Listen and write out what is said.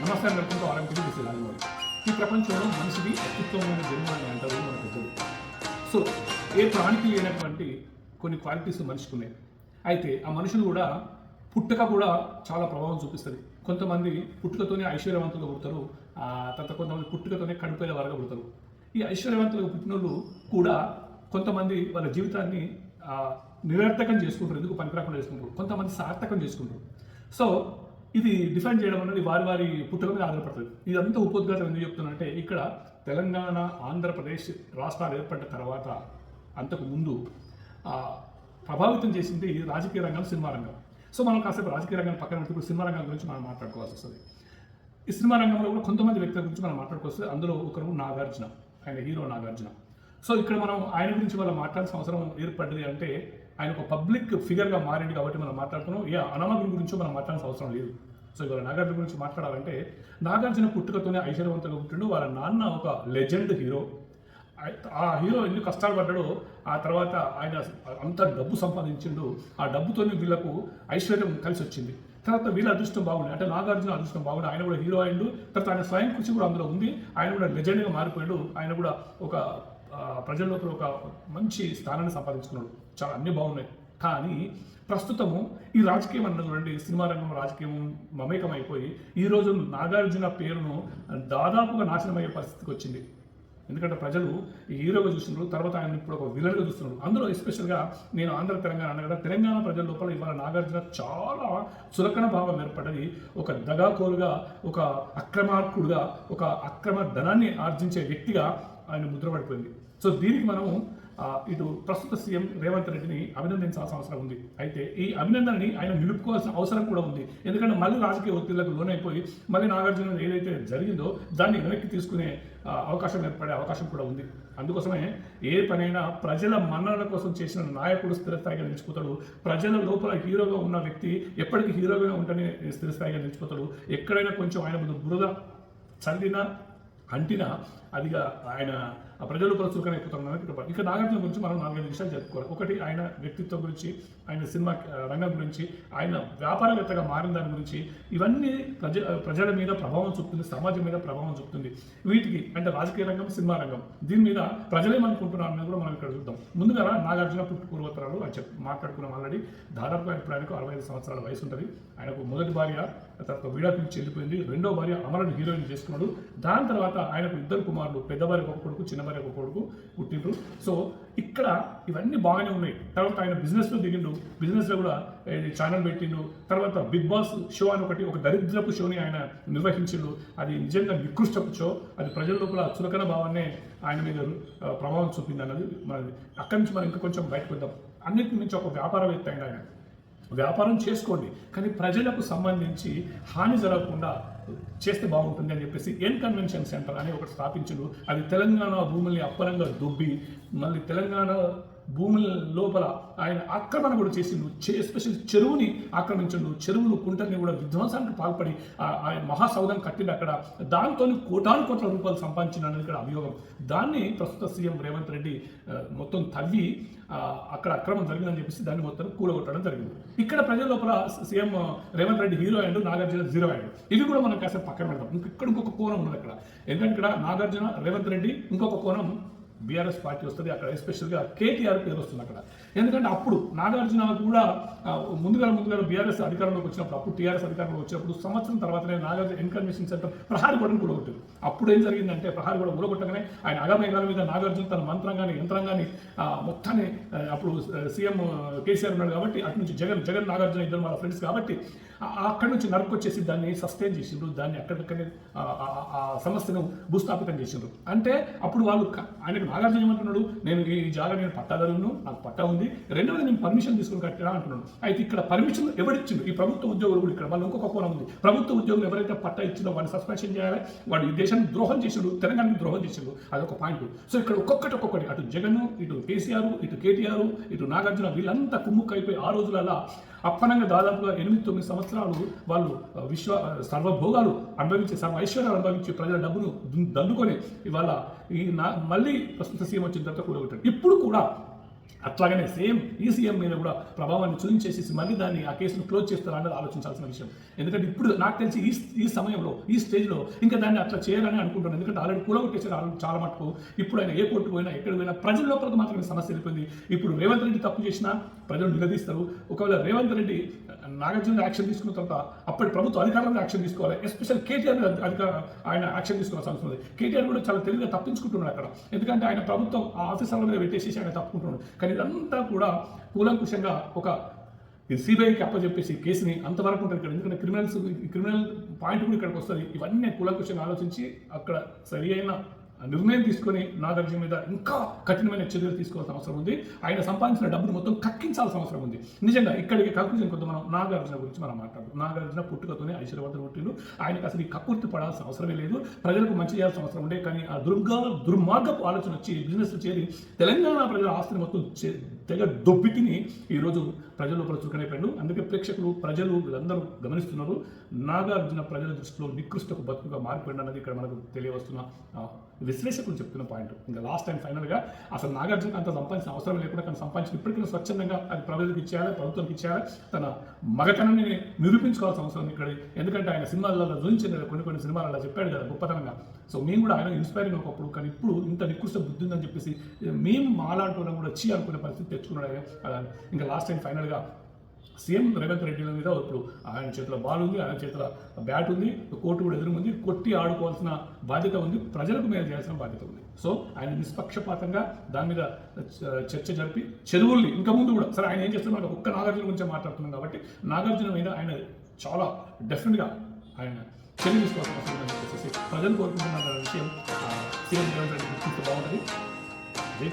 నమస్కారం జరుపుకుంటూ ఆరంభించి తీసుకెళ్ళాలి ఈ ప్రపంచంలో మనిషిది అత్యుత్తమమైన జన్మ అని అంటారు మన పెద్దలు. సో ఏ ప్రాణికి లేనటువంటి కొన్ని క్వాలిటీస్ మనిషికి ఉన్నాయి. అయితే ఆ మనుషులు కూడా పుట్టుక కూడా చాలా ప్రభావం చూపిస్తుంది. కొంతమంది పుట్టుకతోనే ఐశ్వర్యవంతులుగా పుడతారు. తర్వాత కొంతమంది పుట్టుకతోనే కడుపేల వారుగా పుడతారు. ఈ ఐశ్వర్యవంతులుగా పుట్టిన వాళ్ళు కూడా కొంతమంది వాళ్ళ జీవితాన్ని నిరర్థకం చేసుకుంటారు. ఎందుకు పనికిరాకుండా చేసుకుంటారు? కొంతమంది సార్థకం చేసుకుంటారు. సో ఇది డిఫైన్ చేయడం అనేది వారి వారి పుట్టుక మీద ఆధారపడుతుంది. ఇదంతా ఉపోద్ఘాతం ఎందుకు చెప్తున్నా అంటే ఇక్కడ తెలంగాణ ఆంధ్రప్రదేశ్ రాష్ట్రాలు ఏర్పడిన తర్వాత అంతకు ముందు ప్రభావితం చేసింది రాజకీయ రంగం సినిమా రంగం. సో మనం కాసేపు రాజకీయ రంగాన్ని పక్కన పెట్టుకుని సినిమా రంగం గురించి మనం మాట్లాడుకోవాల్సి వస్తుంది. ఈ సినిమా రంగంలో కూడా కొంతమంది వ్యక్తుల గురించి మనం మాట్లాడుకోవచ్చు అందులో ఒకరు నాగార్జున ఆయన హీరో నాగార్జున. సో ఇక్కడ మనం ఆయన గురించి వాళ్ళు మాట్లాడాల్సిన అవసరం ఏర్పడింది అంటే ఆయన ఒక పబ్లిక్ ఫిగర్గా మారింది కాబట్టి మనం మాట్లాడుతున్నాం. ఏ అనామకుల గురించి మనం మాట్లాడాల్సిన అవసరం లేదు. సో ఇవాళ నాగార్జున గురించి మాట్లాడాలంటే నాగార్జున పుట్టుకతోనే ఐశ్వర్యవంతంగా పుట్టిండు. వాళ్ళ నాన్న ఒక లెజెండ్ హీరో. ఆ హీరో ఎన్ని కష్టాలు పడ్డాడో ఆ తర్వాత ఆయన అంత డబ్బు సంపాదించిండు. ఆ డబ్బుతోనే వీళ్ళకు ఐశ్వర్యం కలిసి వచ్చింది. తర్వాత వీళ్ళ అదృష్టం బాగుంది అంటే నాగార్జున అదృష్టం బాగుంది ఆయన కూడా హీరో అయిండు. తర్వాత ఆయన స్వయం కృషి కూడా అందులో ఉంది. ఆయన కూడా లెజెండ్గా మారిపోయాడు. ఆయన కూడా ఒక ప్రజల్లోపల ఒక మంచి స్థానాన్ని సంపాదించుకున్నాడు. చాలా అన్నీ బాగున్నాయి. కానీ ప్రస్తుతము ఈ రాజకీయం అన్న చూడండి సినిమా రంగం రాజకీయం మమేకం అయిపోయి ఈ రోజు నాగార్జున పేరును దాదాపుగా నాశనమయ్యే పరిస్థితికి వచ్చింది. ఎందుకంటే ప్రజలు ఈ హీరోగా చూస్తున్నారు తర్వాత ఆయన ఇప్పుడు ఒక విలన్గా చూస్తున్నారు. అందులో ఎస్పెషల్గా నేను ఆంధ్ర తెలంగాణ అన్న కదా తెలంగాణ ప్రజల లోపల ఇవాళ నాగార్జున చాలా చులకన భావం ఏర్పడ్డది ఒక దగాకోలుగా ఒక అక్రమార్కుడుగా ఒక అక్రమ ధనాన్ని ఆర్జించే వ్యక్తిగా ఆయన ముద్రపడిపోయింది సో దీనికి మనము ఇటు ప్రస్తుత సీఎం రేవంత్ రెడ్డిని అభినందించాల్సిన అవసరం ఉంది. అయితే ఈ అభినందనని ఆయన నిలుపుకోవాల్సిన అవసరం కూడా ఉంది. ఎందుకంటే మళ్ళీ రాజకీయ ఒత్తిళ్ళకు లోనైపోయి మళ్ళీ నాగార్జున ఏదైతే జరిగిందో దాన్ని వెనక్కి తీసుకునే అవకాశం ఏర్పడే అవకాశం కూడా ఉంది. అందుకోసమే ఏ పనైనా ప్రజల మన్ననల కోసం చేసిన నాయకుడు స్థిరస్థాయిగా నిలిచిపోతాడు. ప్రజల లోపల హీరోగా ఉన్న వ్యక్తి ఎప్పటికీ హీరోగా ఉంటేనే స్థిరస్థాయిగా నిలిచిపోతాడు. ఎక్కడైనా కొంచెం ఆయన ముందు బురద చల్లినా అంటినా అదిగా ఆయన ప్రజలు కూడా చురుకన అయిపోతున్నారు ఇక్కడ ఇక నాగార్జున గురించి మనం నాలుగైదు విషయాలు చెప్పుకోవాలి ఒకటి ఆయన వ్యక్తిత్వం గురించి ఆయన సినిమా రంగం గురించి ఆయన వ్యాపారవేత్తగా మారిన దాని గురించి ఇవన్నీ ప్రజ ప్రజల మీద ప్రభావం చూపుతుంది సమాజం మీద ప్రభావం చూపుతుంది. వీటికి అంటే రాజకీయ రంగం సినిమా రంగం దీని మీద ప్రజలేమనుకుంటున్నారు అనేది కూడా మనం ఇక్కడ చూద్దాం. ముందుగా నాగార్జున పుట్టు పూర్వోత్తరాలు అని చెప్పి మాట్లాడుకున్నాం ఆల్రెడీ. దాదాపుగా ఇప్పుడు ఆయనకు అరవై ఐదు సంవత్సరాల వయసు ఉంటుంది. ఆయనకు మొదటి భార్య తర్వాత విడాకులు చెల్లిపోయింది. రెండో భార్య అమరన్ హీరోయిన్ చేసుకున్నాడు. దాని తర్వాత ఆయనకు ఇద్దరు కుమారులు పెద్ద భార్య ఒక కొడుకు చిన్న భార్య ఒక కొడుకు పుట్టిండ్రు. సో ఇక్కడ ఇవన్నీ బాగానే ఉన్నాయి. తర్వాత ఆయన బిజినెస్లో దిగిండు. బిజినెస్లో కూడా ఛానల్ పెట్టిండు. తర్వాత బిగ్ బాస్ షో అని ఒకటి ఒక దరిద్రపు షోని ఆయన నిర్వహించిండు. అది నిజంగా నికృష్టపు షో అది ప్రజల లోపల చులకన భావాన్నే ఆయన మీద ప్రభావం చూపింది అన్నది మనది. అక్కడి నుంచి మనం ఇంకా కొంచెం బయటకు వద్దాం అన్నిటి నుంచి ఒక వ్యాపారవేత్త అయిన ఆయన. వ్యాపారం చేసుకోండి. కానీ ప్రజలకు సంబంధించి హాని జరగకుండా చేస్తే బాగుంటుంది అని చెప్పేసి ఎన్ కన్వెన్షన్ సెంటర్ అని ఒకటి స్థాపించడు. అది తెలంగాణ భూముల్ని అప్పరంగా దుబ్బి మళ్ళీ తెలంగాణ భూముల లోపల ఆయన ఆక్రమణ కూడా చేసిండు. చే- చెరువుని ఆక్రమించండు. చెరువులు కుంటల్ని కూడా విధ్వంసానికి పాల్పడి ఆయన మహాసౌధం కట్టిండు అక్కడ. దాంతో కోటాను కోట్ల రూపాయలు సంపాదించిన అనేది ఇక్కడ అభియోగం. దాన్ని ప్రస్తుత సీఎం రేవంత్ రెడ్డి మొత్తం తవ్వి అక్కడ అక్రమం జరిగిందని చెప్పేసి దాన్ని మొత్తం కూలగొట్టడం జరిగింది. ఇక్కడ ప్రజల లోపల సీఎం రేవంత్ రెడ్డి హీరో అయ్యాడు నాగార్జున జీరో అయ్యాడు. ఇది కూడా మనం కాసేపు పక్కన పెడతాం ఇంక ఇక్కడ ఇంకొక కోణం ఉన్నది అక్కడ. ఎందుకంటే ఇక్కడ నాగార్జున రేవంత్ రెడ్డి ఇంకొక కోణం బీఆర్ఎస్ పార్టీ వస్తుంది అక్కడ ఎస్పెషల్గా కేటీఆర్ పేరు వస్తుంది అక్కడ. ఎందుకంటే అప్పుడు నాగార్జున కూడా ముందుగా ముందుగా బీఆర్ఎస్ అధికారంలోకి వచ్చినప్పుడు అప్పుడు టీఆర్ఎస్ అధికారంలోకి వచ్చినప్పుడు సంవత్సరం తర్వాతనే నాగార్జున ఇన్ఫర్మేషన్ సెంటర్ ప్రహారీ కూడా కూడగొట్టారు అప్పుడు ఏం జరిగిందంటే ప్రహారీ కూడా కూడగొట్టగానే ఆయన అగమేఘాల మీద నాగార్జున తన మంత్రంగాని యంత్రంగాని మొత్తాన్ని అప్పుడు సీఎం కేసీఆర్ ఉన్నాడు కాబట్టి అటు నుంచి జగన్ జగన్ నాగార్జున ఇద్దరు వాళ్ళ ఫ్రెండ్స్ కాబట్టి అక్కడి నుంచి నరుకొచ్చేసి దాన్ని సస్టైన్ చేసిండ్రు. దాన్ని అక్కడికక్కడే ఆ- సమస్యను భూస్థాపితం చేసిండ్రు. అంటే అప్పుడు వాళ్ళు ఆయనకు నాగార్జున ఏమంటున్నాడు? నేను ఈ జాగా నేను పట్టాదారును నాకు పట్టా ఉంది. రెండవది నేను పర్మిషన్ తీసుకుని కట్టడా అంటున్నాడు. అయితే ఇక్కడ పర్మిషన్ ఎవరిచ్చిండు? ఈ ప్రభుత్వ ఉద్యోగులు కూడా ఇక్కడ. వాళ్ళు ఇంకొక కోణం ఉంది. ప్రభుత్వ ఉద్యోగులు ఎవరైతే పట్టా ఇచ్చిందో వాడిని సస్పెన్షన్ చేయాలి. వాడు ఈ దేశాన్ని ద్రోహం చేసిండు. తెలంగాణకి ద్రోహం చేసిండు. అదొక పాయింట్ సో ఇక్కడ ఒక్కొక్కటి ఒక్కొక్కటి. అటు జగన్ ఇటు కేసీఆర్ ఇటు కేటీఆర్ ఇటు నాగార్జున వీళ్ళంతా కుమ్ముక్కైపోయి ఆ రోజులలో అప్పనంగా దాదాపుగా ఎనిమిది తొమ్మిది సంవత్సరాలు వాళ్ళు విశ్వ సర్వభోగాలు అనుభవించి సర్వ ఐశ్వర్యాలు అనుభవించి ప్రజల డబ్బును దండుకొని ఇవాళ ఈ నా మళ్ళీ ప్రస్తుత సీఎం వచ్చిన తర్వాత కూడా ఇప్పుడు కూడా అట్లాగనే సేమ్ ఈ మీద కూడా ప్రభావాన్ని చూపించేసి మళ్ళీ దాన్ని ఆ కేసును క్లోజ్ చేస్తారా అన్నది ఆలోచించాల్సిన విషయం. ఎందుకంటే ఇప్పుడు నాకు తెలిసి ఈ ఈ సమయంలో ఈ స్టేజ్లో ఇంకా దాన్ని అట్లా చేయాలని అనుకుంటున్నాను. ఎందుకంటే ఆల్రెడీ కూలగొట్టేసారు ఆల్రెడీ చాలా మటుకు. ఇప్పుడు ఆయన ఏ కోర్టు పోయినా ఎక్కడ పోయినా ప్రజల లోపలికి మాత్రమే సమస్య వెళ్ళిపోయింది. ఇప్పుడు రేవంత్ రెడ్డి తప్పు చేసినా ప్రజలు నిలదీస్తారు. ఒకవేళ రేవంత్ రెడ్డి నాగార్జున యాక్షన్ తీసుకున్న తర్వాత అప్పటి ప్రభుత్వ అధికారంలో యాక్షన్ తీసుకోవాలి. ఎస్పెషల్ కేటీఆర్ అధికార ఆయన యాక్షన్ తీసుకోవాల్సి అవసరం కేటీఆర్ కూడా చాలా తెలివిగా తప్పించుకుంటున్నాడు అక్కడ. ఎందుకంటే ఆయన ప్రభుత్వం ఆ ఆఫీసర్ల మీద పెట్టేసి ఆయన తప్పుకుంటున్నాడు. కానీ ఇదంతా కూడా కూలంకుషంగా ఒక ఇది సిబిఐకి అప్పచెప్పేసి కేసుని అంతవరకు ఉంటుంది ఇక్కడ. ఎందుకంటే క్రిమినల్స్ క్రిమినల్ పాయింట్ కూడా ఇక్కడికి వస్తుంది. ఇవన్నీ కూలంకుషంగా ఆలోచించి అక్కడ సరి అయిన నిర్ణయం తీసుకొని నాగార్జున మీద ఇంకా కఠినమైన చర్యలు తీసుకోవాల్సిన అవసరం ఉంది. ఆయన సంపాదించిన డబ్బును మొత్తం కక్కించాల్సిన అవసరం ఉంది. నిజంగా ఇక్కడికి కన్క్లూజన్ కొద్దిగా మనం నాగార్జున గురించి మనం మాట్లాడదు. నాగార్జున పుట్టుకతోనే ఐశ్వర్యవంతులు పుట్టిండు ఆయనకు అసలు ఈ కక్కుర్తి పడాల్సిన అవసరమే లేదు. ప్రజలకు మంచి చేయాల్సిన అవసరం ఉండే కానీ ఆ దుర్గా దుర్మార్గపు ఆలోచన వచ్చి బిజినెస్ చేరి తెలంగాణ ప్రజల ఆస్తిని మొత్తం చే- తెగ దొబ్బి తిని ఈరోజు ప్రజల లోపల చురుకనైపోయాడు అందుకే ప్రేక్షకులు ప్రజలు వీళ్ళందరూ గమనిస్తున్నారు. నాగార్జున ప్రజల దృష్టిలో నికృష్టకు బతుకుగా మారిపోయింది అన్నది ఇక్కడ మనకు తెలియవస్తున్న విశ్లేషకులు చెప్తున్న పాయింట్. ఇంకా లాస్ట్ టైం ఫైనల్గా అసలు నాగార్జున అంత సంపాదించిన అవసరం లేకుండా తను సంపాదించిన ఇప్పటికైనా స్వచ్ఛందంగా అది ప్రజలకు ఇచ్చేయాలి ప్రభుత్వానికి ఇచ్చేయాలి? తన మగతనాన్ని నిరూపించుకోవాల్సిన అవసరం ఇక్కడ. ఎందుకంటే ఆయన సినిమాలలో చూపించిన కొన్ని కొన్ని సినిమాలలో చెప్పాడు కదా గొప్పతనంగా. సో మేము కూడా ఆయన ఇన్స్పైరింగ్ ఒకప్పుడు. కానీ ఇప్పుడు ఇంత నికృష్ట బుద్ధి ఉందని చెప్పేసి మేము మాలాంటి కూడా వచ్చి అనుకునే పరిస్థితి తెచ్చుకున్నాడు కదా. ఇంకా లాస్ట్ టైం ఫైనల్గా సేమ్ రేవంత్ రెడ్డి మీద ఇప్పుడు ఆయన చేతిలో బాల్ ఉంది ఆయన చేతిలో బ్యాట్ ఉంది కోర్టు కూడా ఎదురు ఉంది కొట్టి ఆడుకోవాల్సిన బాధ్యత ఉంది ప్రజలకు మేలు చేయాల్సిన బాధ్యత ఉంది. సో ఆయన నిష్పక్షపాతంగా దాని మీద చ- చర్చ జరిపి చెరువుల్ని ఇంకా ముందు కూడా సరే ఆయన ఏం చేస్తున్నారు ఒక్క నాగార్జున గురించి మాట్లాడుతున్నాం కాబట్టి నాగార్జున మీద ఆయన చాలా డెఫినెట్గా ఆయన చర్య తీసుకోవాల్సిన అవసరం చెప్పేసి ప్రజలు కోరుకుంటున్న విషయం సీఎం రేవంత్ రెడ్డి గుర్తింపు బాగుంటుంది. జై